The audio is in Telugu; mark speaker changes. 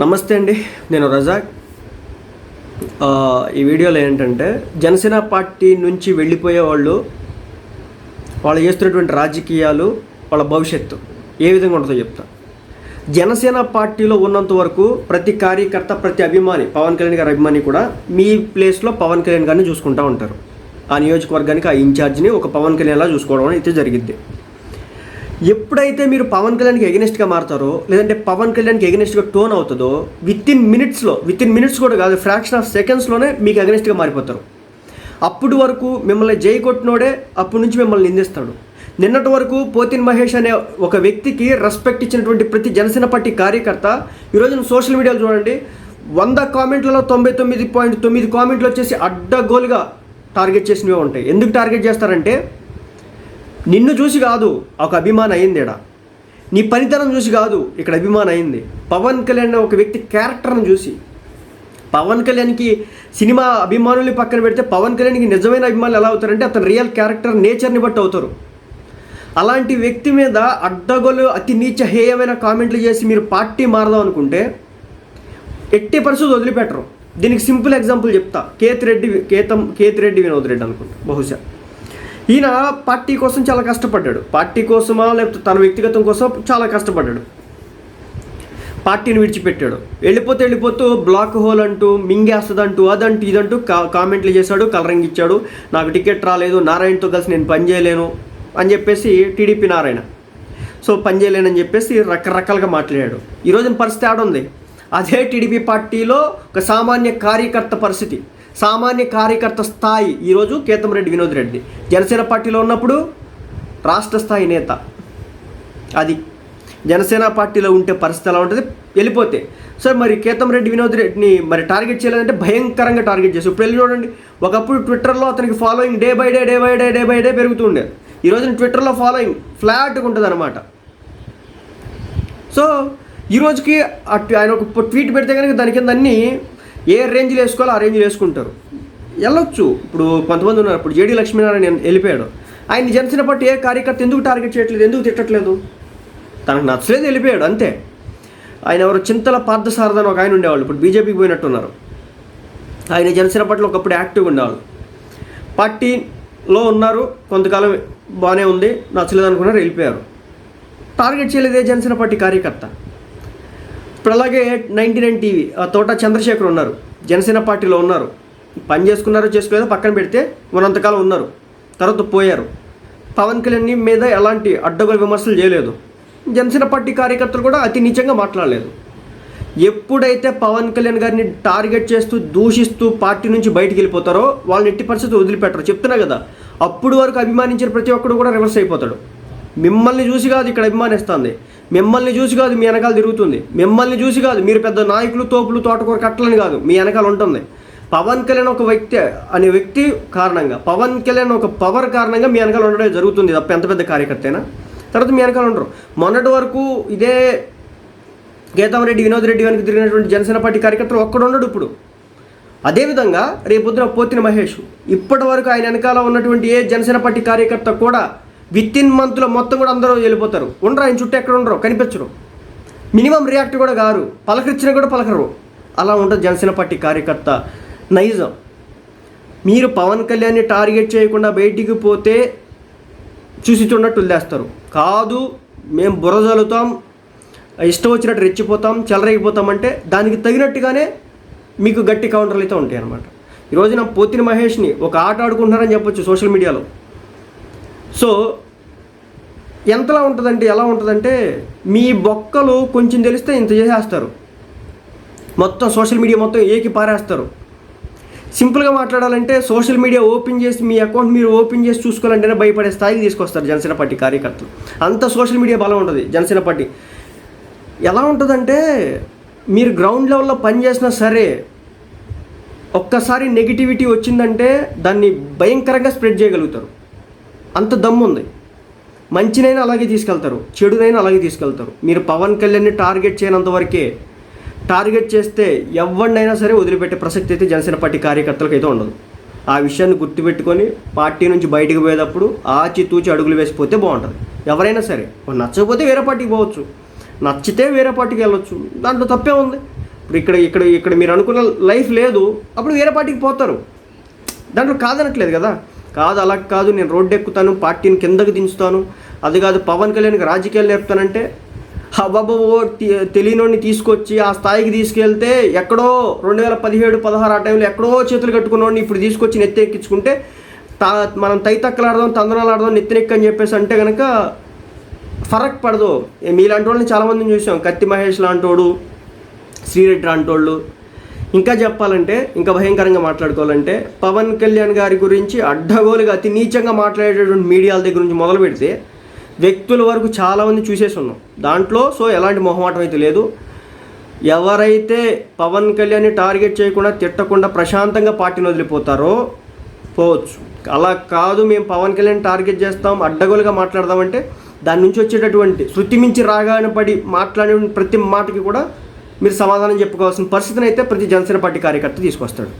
Speaker 1: నమస్తే అండి నేను రజాక్. ఈ వీడియోలో ఏంటంటే జనసేన పార్టీ నుంచి వెళ్ళిపోయే వాళ్ళు వాళ్ళు చేస్తున్నటువంటి రాజకీయాలు వాళ్ళ భవిష్యత్తు ఏ విధంగా ఉంటుందో చెప్తా. జనసేన పార్టీలో ఉన్నంత వరకు ప్రతి కార్యకర్త ప్రతి అభిమాని పవన్ కళ్యాణ్ గారి అభిమాని కూడా మీ ప్లేస్లో పవన్ కళ్యాణ్ గారిని చూసుకుంటూ ఉంటారు. ఆ నియోజకవర్గానికి ఆ ఇన్ఛార్జ్ని ఒక పవన్ కళ్యాణ్లా చూసుకోవడం అయితే జరిగింది ఎప్పుడైతే మీరు పవన్ కళ్యాణ్కి ఎగనెస్ట్గా మారుతారో లేదంటే పవన్ కళ్యాణ్కి ఎగనెస్ట్గా టోన్ అవుతుందో విత్ ఇన్ మినిట్స్లో విత్ ఇన్ మినిట్స్ కూడా కాదు ఫ్రాక్షన్ ఆఫ్ సెకండ్స్లోనే మీకు ఎగనెస్ట్గా మారిపోతారు. అప్పుడు వరకు మిమ్మల్ని జై కొట్టినోడే అప్పటి నుంచి మిమ్మల్ని నిందిస్తాడు. నిన్నటి వరకు పోతిన్ మహేష్ అనే ఒక వ్యక్తికి రెస్పెక్ట్ ఇచ్చినటువంటి ప్రతి జనసేన పార్టీ కార్యకర్త ఈరోజు సోషల్ మీడియాలో చూడండి వంద కామెంట్లలో తొంభై తొమ్మిది పాయింట్ తొమ్మిది కామెంట్లు వచ్చేసి అడ్డగోలుగా టార్గెట్ చేసినవి ఉంటాయి. ఎందుకు టార్గెట్ చేస్తారంటే నిన్ను చూసి కాదు ఒక అభిమానం అయింది ఇక్కడ నీ పనితనం చూసి కాదు ఇక్కడ అభిమానం అయింది పవన్ కళ్యాణ్ ఒక వ్యక్తి క్యారెక్టర్ని చూసి. పవన్ కళ్యాణ్కి సినిమా అభిమానులు పక్కన పెడితే పవన్ కళ్యాణ్కి నిజమైన అభిమానులు ఎలా అవుతారంటే అతని రియల్ క్యారెక్టర్ నేచర్ని బట్టి అవుతారు. అలాంటి వ్యక్తి మీద అడ్డగోలు అతి నీచ హేయమైన కామెంట్లు చేసి మీరు పార్టీ మారదాం అనుకుంటే ఎట్టి పరిస్థితి వదిలిపెట్టరు. దీనికి సింపుల్ ఎగ్జాంపుల్ చెప్తా. కేత్ రెడ్డి కేతం కేత్ రెడ్డి వినోద్ రెడ్డి అనుకుంటా బహుశా. ఈయన పార్టీ కోసం చాలా కష్టపడ్డాడు. పార్టీ కోసమా లేకపోతే తన వ్యక్తిగతం కోసం చాలా కష్టపడ్డాడు. పార్టీని విడిచిపెట్టాడు. వెళ్ళిపోతే వెళ్ళిపోతూ బ్లాక్ హోల్ అంటూ మింగేస్తుందంటూ అదంటూ ఇదంటూ కా కామెంట్లు చేశాడు కలరింగ్ ఇచ్చాడు. నాకు టికెట్ రాలేదు నారాయణతో కలిసి నేను పని చేయలేను అని చెప్పేసి టీడీపీ నారాయణ. సో పని చేయలేనని చెప్పేసి రకరకాలుగా మాట్లాడాడు. ఈరోజు పరిస్థితి ఆడుంది. అదే టీడీపీ పార్టీలో ఒక సామాన్య కార్యకర్త పరిస్థితి. సామాన్య కార్యకర్త స్థాయి ఈరోజు కేతంరెడ్డి వినోద్ రెడ్డి. జనసేన పార్టీలో ఉన్నప్పుడు రాష్ట్ర స్థాయి నేత. అది. జనసేన పార్టీలో ఉంటే పరిస్థితి ఎలా ఉంటుంది? వెళ్ళిపోతే. సార్ మరి కేతంరెడ్డి వినోద్ రెడ్డిని మరి టార్గెట్ చేయాలంటే భయంకరంగా టార్గెట్ చేసి ఇప్పుడు వెళ్ళి చూడండి. ఒకప్పుడు ట్విట్టర్లో అతనికి following day by day day by day day by day పెరుగుతూ ఉండేది ఈ ట్విట్టర్లో ఫాలోయింగ్ ఫ్లాట్గా ఉంటుంది అనమాట సో ఈ రోజుకి ఆయన ఒక ట్వీట్ పెడితే కనుక దాని కింద అన్ని ఏ రేంజ్లో వేసుకోవాలో ఆ రేంజ్లో వేసుకుంటారు. వెళ్ళొచ్చు. ఇప్పుడు కొంతమంది ఉన్నారు. ఇప్పుడు జేడీ లక్ష్మీనారాయణ వెళ్ళిపోయాడు. ఆయన జనసేన పార్టీ ఏ కార్యకర్త ఎందుకు టార్గెట్ చేయట్లేదు ఎందుకు తిట్టట్లేదు? తనకు నచ్చలేదు వెళ్ళిపోయాడు. అంతే. ఆయన ఎవరు చింతల పార్థసారద అని ఒక ఆయన ఉండేవాళ్ళు. ఇప్పుడు బీజేపీకి పోయినట్టున్నారు. ఆయన జనసేన పార్టీలో ఒకప్పుడు యాక్టివ్గా ఉండేవాళ్ళు పార్టీలో ఉన్నారు. కొంతకాలం బాగానే ఉంది. నచ్చలేదు అనుకున్నారు వెళ్ళిపోయారు. టార్గెట్ చేయలేదే జనసేన పార్టీ కార్యకర్త? ఇప్పుడు అలాగే నైంటీ నైన్ టీవీ ఆ తోట చంద్రశేఖర్ ఉన్నారు జనసేన పార్టీలో ఉన్నారు. పని చేసుకున్నారో చేసుకోలేదో పక్కన పెడితే ఉన్నంతకాలం ఉన్నారు. తర్వాత పోయారు. పవన్ కళ్యాణ్ మీద ఎలాంటి అడ్డగోలు విమర్శలు చేయలేదు. జనసేన పార్టీ కార్యకర్తలు కూడా అతి నీచంగా మాట్లాడలేదు. ఎప్పుడైతే పవన్ కళ్యాణ్ గారిని టార్గెట్ చేస్తూ దూషిస్తూ పార్టీ నుంచి బయటికి వెళ్ళిపోతారో వాళ్ళని ఎట్టి పరిస్థితి వదిలిపెట్టరు. చెప్తున్నా కదా అప్పుడు వరకు అభిమానించిన ప్రతి ఒక్కడు కూడా రివర్స్ అయిపోతాడు. మిమ్మల్ని చూసి కాదు ఇక్కడ అభిమానిస్తుంది. మిమ్మల్ని చూసి కాదు మీ వెనకాల తిరుగుతుంది. మిమ్మల్ని చూసి కాదు మీరు పెద్ద నాయకులు తోపులు తోటకూర కట్టలని కాదు మీ వెనకాల ఉంటుంది. పవన్ కళ్యాణ్ ఒక వ్యక్తి అనే వ్యక్తి కారణంగా పవన్ కళ్యాణ్ ఒక పవర్ కారణంగా మీ వెనకాల ఉండడం జరుగుతుంది. తప్ప ఎంత పెద్ద కార్యకర్తైనా. తర్వాత మీ వెనకాల ఉండరు. మొన్నటి వరకు ఇదే గీతామరెడ్డి వినోద్ రెడ్డి వెనక తిరిగినటువంటి జనసేన పార్టీ కార్యకర్తలు ఒక్కడు ఉండడు ఇప్పుడు. అదేవిధంగా రేపొద్దున పోతిన మహేష్ ఇప్పటి వరకు ఆయన వెనకాల ఉన్నటువంటి ఏ జనసేన పార్టీ కార్యకర్త కూడా విత్ ఇన్ మంత్లో మొత్తం కూడా అందరూ వెళ్ళిపోతారు. ఉండరు ఆయన చుట్టూ ఎక్కడ ఉండరు? కనిపించరు. మినిమం రియాక్ట్ కూడా కారు. పలకరించినా కూడా పలకరు అలా ఉంటుంది జనసేన పార్టీ కార్యకర్త నైజం. మీరు పవన్ కళ్యాణ్ని టార్గెట్ చేయకుండా బయటికి పోతే చూసి చూడనట్టు వదిలేస్తారు. కాదు మేము బురజలుతాం ఇష్టం వచ్చినట్టు రెచ్చిపోతాం చెలరేగిపోతామంటే దానికి తగినట్టుగానే మీకు గట్టి కౌంటర్లు అయితే ఉంటాయి అన్నమాట ఈరోజు నా పోతిన మహేష్ని ఒక ఆట ఆడుకుంటున్నారని చెప్పొచ్చు సోషల్ మీడియాలో. సో ఎంతలా ఉంటుందంటే ఎలా ఉంటుందంటే మీ బొక్కలు కొంచెం తెలిస్తే ఇంత చేసేస్తారు. మొత్తం సోషల్ మీడియా మొత్తం ఏకి పారేస్తారు. సింపుల్గా మాట్లాడాలంటే సోషల్ మీడియా ఓపెన్ చేసి మీ అకౌంట్ మీరు ఓపెన్ చేసి చూసుకోవాలంటేనే భయపడే స్థాయికి తీసుకొస్తారు జనసేన పార్టీ కార్యకర్తలు. అంత సోషల్ మీడియా బలం ఉంటుంది జనసేన పార్టీ. ఎలా ఉంటుందంటే మీరు గ్రౌండ్ లెవెల్లో పనిచేసినా సరే ఒక్కసారి నెగిటివిటీ వచ్చిందంటే దాన్ని భయంకరంగా స్ప్రెడ్ చేయగలుగుతారు. అంత దమ్ము ఉంది మంచినైనా అలాగే తీసుకెళ్తారు చెడునైనా అలాగే తీసుకెళ్తారు. మీరు పవన్ కళ్యాణ్ని టార్గెట్ చేయనంత వరకే టార్గెట్ చేస్తే ఎవరినైనా సరే వదిలిపెట్టే ప్రసక్తి అయితే జనసేన పార్టీ కార్యకర్తలకు అయితే ఉండదు. ఆ విషయాన్ని గుర్తుపెట్టుకొని పార్టీ నుంచి బయటకు పోయేటప్పుడు ఆచితూచి అడుగులు వేసిపోతే బాగుంటుంది. ఎవరైనా సరే నచ్చకపోతే వేరే పార్టీకి పోవచ్చు. నచ్చితే వేరే పార్టీకి వెళ్ళొచ్చు. దాంట్లో తప్పే ఉంది. ఇప్పుడు ఇక్కడ ఇక్కడ ఇక్కడ మీరు అనుకున్న లైఫ్ లేదు అప్పుడు వేరే పార్టీకి పోతారు. దాంట్లో కాదనట్లేదు కదా. కాదు అలా కాదు నేను రోడ్డు ఎక్కుతాను పార్టీని కిందకు దించుతాను. అది కాదు పవన్ కళ్యాణ్కి రాజకీయాలు నేర్పుతానంటే బాబు తెలియనోడిని తీసుకొచ్చి ఆ స్థాయికి తీసుకెళ్తే ఎక్కడో రెండు వేల పదిహేడు పదహారు ఆ టైంలో ఎక్కడో చేతులు కట్టుకున్నోడిని ఇప్పుడు తీసుకొచ్చి నెత్తి ఎక్కించుకుంటే తా మనం తైతక్కలాడదాం తందనాలాడదాం నెత్తినెక్కి అని చెప్పేసి అంటే కనుక ఫరక్ పడదు. మీలాంటి వాళ్ళని చాలామందిని చూసాం. కత్తి మహేష్ లాంటోడు శ్రీరెడ్డి లాంటోళ్ళు ఇంకా చెప్పాలంటే ఇంకా భయంకరంగా మాట్లాడుకోవాలంటే పవన్ కళ్యాణ్ గారి గురించి అడ్డగోలుగా అతి నీచంగా మాట్లాడేటటువంటి మీడియాల దగ్గర నుంచి మొదలు పెడితే వ్యక్తుల వరకు చాలామంది చూసేసి ఉన్నాం. దాంట్లో సో ఎలాంటి మొహమాటం అయితే లేదు. ఎవరైతే పవన్ కళ్యాణ్ని టార్గెట్ చేయకుండా తిట్టకుండా ప్రశాంతంగా పార్టీని వదిలిపోతారో పోవచ్చు. అలా కాదు మేము పవన్ కళ్యాణ్ టార్గెట్ చేస్తాం అడ్డగోలుగా మాట్లాడదామంటే దాని నుంచి వచ్చేటటువంటి శృతి మించి రాగానే పడి మాట్లాడే ప్రతి మాటకి కూడా మీరు సమాధానం చెప్పుకోవాల్సిన పరిస్థితిని అయితే ప్రతి జనసేన పార్టీ కార్యకర్త తీసుకొస్తాడు.